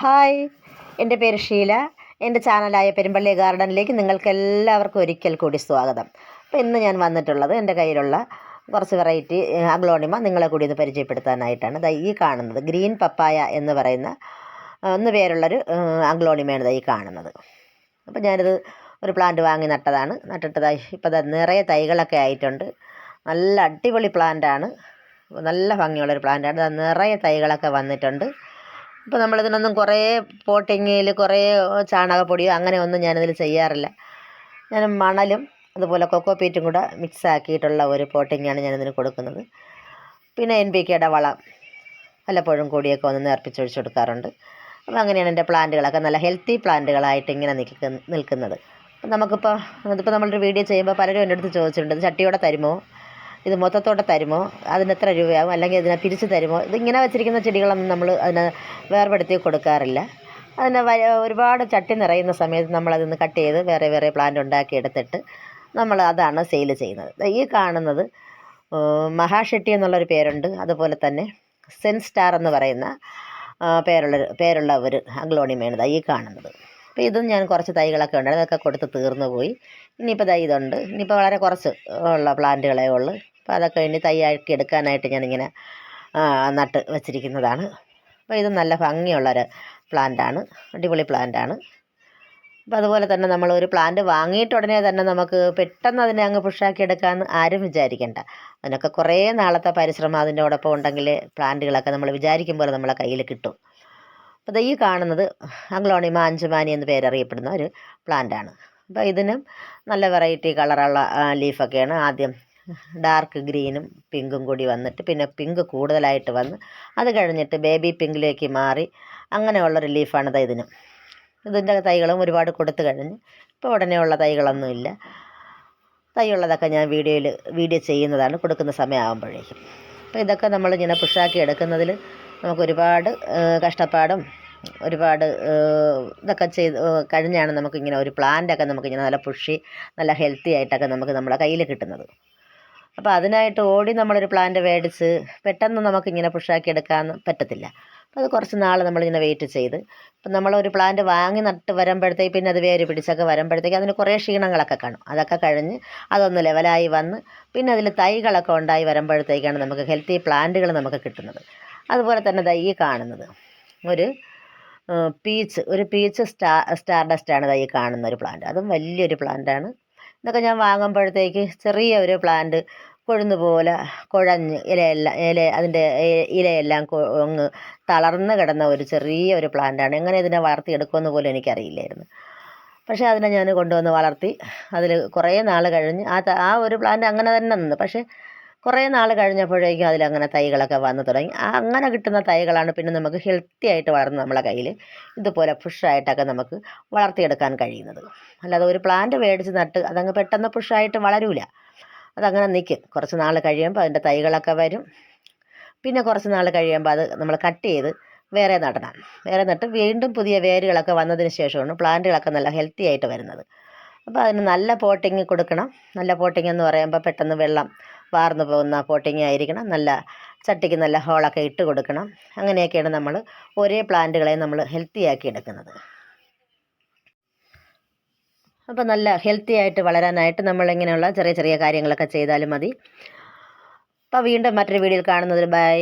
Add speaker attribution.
Speaker 1: Hi. എന്റെ പേര് ഷീല. എന്റെ ചാനലായ പെരുമ്പള്ളി ഗാർഡനിലേക്ക് നിങ്ങൾക്ക് എല്ലാവർക്കും ഒരിക്കൽ കൂടി സ്വാഗതം. അപ്പോൾ ഇന്ന് ഞാൻ വന്നിട്ടുള്ളത് എന്റെ കയ്യിലുള്ള കുറച്ച് വെറൈറ്റി അഗ്ലോണിമ നിങ്ങളെ കൂടി ഇത് പരിചയപ്പെടുത്താനായിട്ടാണ്. ദാ ഈ കാണുന്നത് ഗ്രീൻ പപ്പായ എന്ന് പറയുന്ന ഒന്ന് പേരുള്ളൊരു അഗ്ലോണിമയാണ് ഈ കാണുന്നത്. അപ്പോൾ ഞാനിത് ഒരു പ്ലാന്റ് വാങ്ങി നട്ടതാണ്. നട്ടിട്ട് ഇപ്പോൾ നിറയെ തൈകളൊക്കെ ആയിട്ടുണ്ട്. നല്ല അടിപൊളി പ്ലാന്റാണ്. നല്ല ഭംഗിയുള്ളൊരു പ്ലാന്റാണ്. നിറയെ തൈകളൊക്കെ വന്നിട്ടുണ്ട്. ഇപ്പോൾ നമ്മളിതിനൊന്നും കുറേ പോട്ടിങ്ങിൽ കുറേ ചാണകപ്പൊടിയോ അങ്ങനെ ഒന്നും ഞാനിതിൽ ചെയ്യാറില്ല. ഞാൻ മണലും അതുപോലെ കൊക്കോ പീറ്റും കൂടെ മിക്സ് ആക്കിയിട്ടുള്ള ഒരു പോട്ടിങ്ങാണ് ഞാനിതിന് കൊടുക്കുന്നത്. പിന്നെ എൻ പി കെയുടെ വളം വല്ലപ്പോഴും കൂടിയൊക്കെ ഒന്ന് നേർപ്പിച്ചൊഴിച്ച് കൊടുക്കാറുണ്ട്. അപ്പോൾ അങ്ങനെയാണ് എന്റെ പ്ലാന്റുകളൊക്കെ നല്ല ഹെൽത്തി പ്ലാന്റുകളായിട്ട് ഇങ്ങനെ നിൽക്ക നിൽക്കുന്നത്. അപ്പം നമുക്കിപ്പോൾ അതിപ്പോൾ നമ്മളൊരു വീഡിയോ ചെയ്യുമ്പോൾ പലരും എന്റെ അടുത്ത് ചോദിച്ചിട്ടുണ്ട് ചട്ടിയോടെ തരുമോ? ഇത് മൊത്തത്തോടെ തരുമോ? അതിന് എത്ര രൂപയാകും അല്ലെങ്കിൽ ഇതിനെ പിരിച്ച് തരുമോ? ഇതിങ്ങനെ വെച്ചിരിക്കുന്ന ചെടികളൊന്നും നമ്മൾ അതിനെ വേർപെടുത്തി കൊടുക്കാറില്ല. അതിന് ഒരുപാട് ചട്ടി നിറയുന്ന സമയത്ത് നമ്മളതിന്ന് കട്ട് ചെയ്ത് വേറെ വേറെ പ്ലാന്റ് ഉണ്ടാക്കി എടുത്തിട്ട് നമ്മൾ അതാണ് സെയിൽ ചെയ്യുന്നത്. ഈ കാണുന്നത് മഹാഷെട്ടി എന്നുള്ളൊരു പേരുണ്ട്. അതുപോലെ തന്നെ സെൻ സ്റ്റാർ എന്ന് പറയുന്ന പേരുള്ള പേരുള്ള ഒരു അഗ്ലോണിമയാണ് ഈ കാണുന്നത്. അപ്പോൾ ഇതും ഞാൻ കുറച്ച് തൈകളൊക്കെ ഉണ്ട്. അതൊക്കെ കൊടുത്ത് തീർന്നു പോയി. ഇനിയിപ്പോൾ തൈ ഇതുണ്ട്. ഇനിയിപ്പോൾ വളരെ കുറച്ച് ഉള്ള പ്ലാന്റുകളേ ഉള്ളൂ. അപ്പോൾ അതൊക്കെ ഇനി തൈയാക്കി എടുക്കാനായിട്ട് ഞാനിങ്ങനെ നട്ട് വച്ചിരിക്കുന്നതാണ്. അപ്പോൾ ഇത് നല്ല ഭംഗിയുള്ളൊരു പ്ലാന്റാണ്. അടിപൊളി പ്ലാന്റാണ്. അപ്പോൾ അതുപോലെ തന്നെ നമ്മൾ ഒരു പ്ലാന്റ് വാങ്ങിയിട്ട് ഉടനെ തന്നെ നമുക്ക് പെട്ടെന്ന് അതിനെ അങ്ങ് പുഷാക്കി എടുക്കാമെന്ന് ആരും വിചാരിക്കേണ്ട. അതിനൊക്കെ കുറേ നാളത്തെ പരിശ്രമം അതിന്റെ ഉടപ്പം ഉണ്ടെങ്കിൽ പ്ലാന്റുകളൊക്കെ നമ്മൾ വിചാരിക്കും പോലെ നമ്മളെ കയ്യിൽ കിട്ടും. അപ്പോൾ ഈ കാണുന്നത് അഗ്ലോണിമ അഞ്ചുമാനി എന്ന് പേരറിയപ്പെടുന്ന ഒരു പ്ലാന്റാണ്. അപ്പോൾ ഇതിനും നല്ല വെറൈറ്റി കളറുള്ള ലീഫൊക്കെയാണ് ആദ്യം ഡാർക്ക് ഗ്രീനും പിങ്കും കൂടി വന്നിട്ട് പിന്നെ പിങ്ക് കൂടുതലായിട്ട് വന്ന് അത് കഴിഞ്ഞിട്ട് ബേബി പിങ്കിലേക്ക് മാറി അങ്ങനെയുള്ള റിലീഫാണ് ഇതിന്. ഇതിന്റെ തൈകളും ഒരുപാട് കൊടുത്തു കഴിഞ്ഞ് ഇപ്പോൾ ഉടനെയുള്ള തൈകളൊന്നുമില്ല തൈയുള്ളതൊക്കെ ഞാൻ വീഡിയോയിൽ വീഡിയോ ചെയ്യുന്നതാണ് കൊടുക്കുന്ന സമയമാകുമ്പോഴേക്കും. അപ്പോൾ ഇതൊക്കെ നമ്മൾ ഇങ്ങനെ പുഷാക്കി എടുക്കുന്നതിൽ നമുക്ക് ഒരുപാട് കഷ്ടപ്പാടും ഒരുപാട് ഇതൊക്കെ ചെയ്ത് കഴിഞ്ഞാണ് നമുക്കിങ്ങനെ ഒരു പ്ലാന്റൊക്കെ നമുക്കിങ്ങനെ നല്ല പുഷി നല്ല ഹെൽത്തി ആയിട്ടൊക്കെ നമുക്ക് നമ്മുടെ കയ്യിൽ കിട്ടുന്നത്. അപ്പോൾ അതിനായിട്ട് ഓടി നമ്മളൊരു പ്ലാന്റ് മേടിച്ച് പെട്ടെന്ന് നമുക്കിങ്ങനെ പുഷാക്കി എടുക്കാൻ പറ്റത്തില്ല. അപ്പോൾ അത് കുറച്ച് നാൾ നമ്മളിങ്ങനെ വെയിറ്റ് ചെയ്ത്. ഇപ്പം നമ്മളൊരു പ്ലാന്റ് വാങ്ങി നട്ട് വരുമ്പോഴത്തേക്ക് പിന്നെ അത് വേര് പിടിച്ചൊക്കെ വരുമ്പോഴത്തേക്ക് അതിന് കുറേ ക്ഷീണങ്ങളൊക്കെ കാണും. അതൊക്കെ കഴിഞ്ഞ് അതൊന്ന് ലെവലായി വന്ന് പിന്നെ അതിൽ തൈകളൊക്കെ ഉണ്ടായി വരുമ്പോഴത്തേക്കാണ് നമുക്ക് ഹെൽത്തി പ്ലാന്റുകൾ നമുക്ക് കിട്ടുന്നത്. അതുപോലെ തന്നെ തൈ കാണുന്നത്. ഒരു പീച്ച് ഒരു പീച്ച് സ്റ്റാർ സ്റ്റാർഡസ്റ്റാണ് തൈ കാണുന്ന ഒരു പ്ലാന്റ് അതും വലിയൊരു പ്ലാന്റാണ് ഇതൊക്കെ ഞാൻ വാങ്ങുമ്പോഴത്തേക്ക് ചെറിയ ഒരു പ്ലാന്റ് കൊഴുന്ന് പോലെ കുഴഞ്ഞ് ഇലയെല്ലാം ഇല അതിന്റെ ഇലയെല്ലാം അങ്ങ് തളർന്ന് കിടന്ന ഒരു ചെറിയ ഒരു പ്ലാന്റാണ് എങ്ങനെ ഇതിനെ വളർത്തിയെടുക്കുമെന്ന് പോലും എനിക്കറിയില്ലായിരുന്നു. പക്ഷേ അതിനെ ഞാൻ കൊണ്ടുവന്ന് വളർത്തി അതിൽ കുറേ നാൾ കഴിഞ്ഞ് ആ ആ ഒരു പ്ലാന്റ് അങ്ങനെ തന്നെ നിന്ന്. പക്ഷേ കുറേ നാൾ കഴിഞ്ഞപ്പോഴേക്കും അതിലങ്ങനെ തൈകളൊക്കെ വന്നു തുടങ്ങി. അങ്ങനെ കിട്ടുന്ന തൈകളാണ് പിന്നെ നമുക്ക് ഹെൽത്തി ആയിട്ട് വളർന്ന് നമ്മളെ കയ്യിൽ ഇതുപോലെ പുഷായിട്ടൊക്കെ നമുക്ക് വളർത്തിയെടുക്കാൻ കഴിയുന്നത്. അല്ലാതെ ഒരു പ്ലാന്റ് മേടിച്ച് നട്ട് അതങ്ങ് പെട്ടെന്ന് പുഷായിട്ട് വളരൂല. അതങ്ങനെ നിൽക്കും കുറച്ച് നാൾ കഴിയുമ്പോൾ അതിന്റെ തൈകളൊക്കെ വരും. പിന്നെ കുറച്ച് നാൾ കഴിയുമ്പോൾ അത് നമ്മൾ കട്ട് ചെയ്ത് വേറെ നടണം. വേറെ നട്ട് വീണ്ടും പുതിയ വേരുകളൊക്കെ വന്നതിന് ശേഷമാണ് പ്ലാന്റുകളൊക്കെ നല്ല ഹെൽത്തി ആയിട്ട് വരുന്നത്. അപ്പോൾ അതിന് നല്ല പോട്ടിങ് കൊടുക്കണം. നല്ല പോട്ടിങ് എന്ന് പറയുമ്പോൾ പെട്ടെന്ന് വെള്ളം വാർന്നു പോകുന്ന പോട്ടിങ് ആയിരിക്കണം. നല്ല ചട്ടിക്ക് നല്ല ഹോളൊക്കെ ഇട്ട് കൊടുക്കണം. അങ്ങനെയൊക്കെയാണ് നമ്മൾ ഒരേ പ്ലാന്റുകളെ നമ്മൾ ഹെൽത്തി ആക്കി എടുക്കുന്നത്. അപ്പോൾ നല്ല ഹെൽത്തി ആയിട്ട് വളരാനായിട്ട് നമ്മൾ ഇങ്ങനെയുള്ള ചെറിയ ചെറിയ കാര്യങ്ങളൊക്കെ ചെയ്താലും മതി. അപ്പോൾ വീണ്ടും മറ്റൊരു വീഡിയോയിൽ കാണുന്നത് ബൈ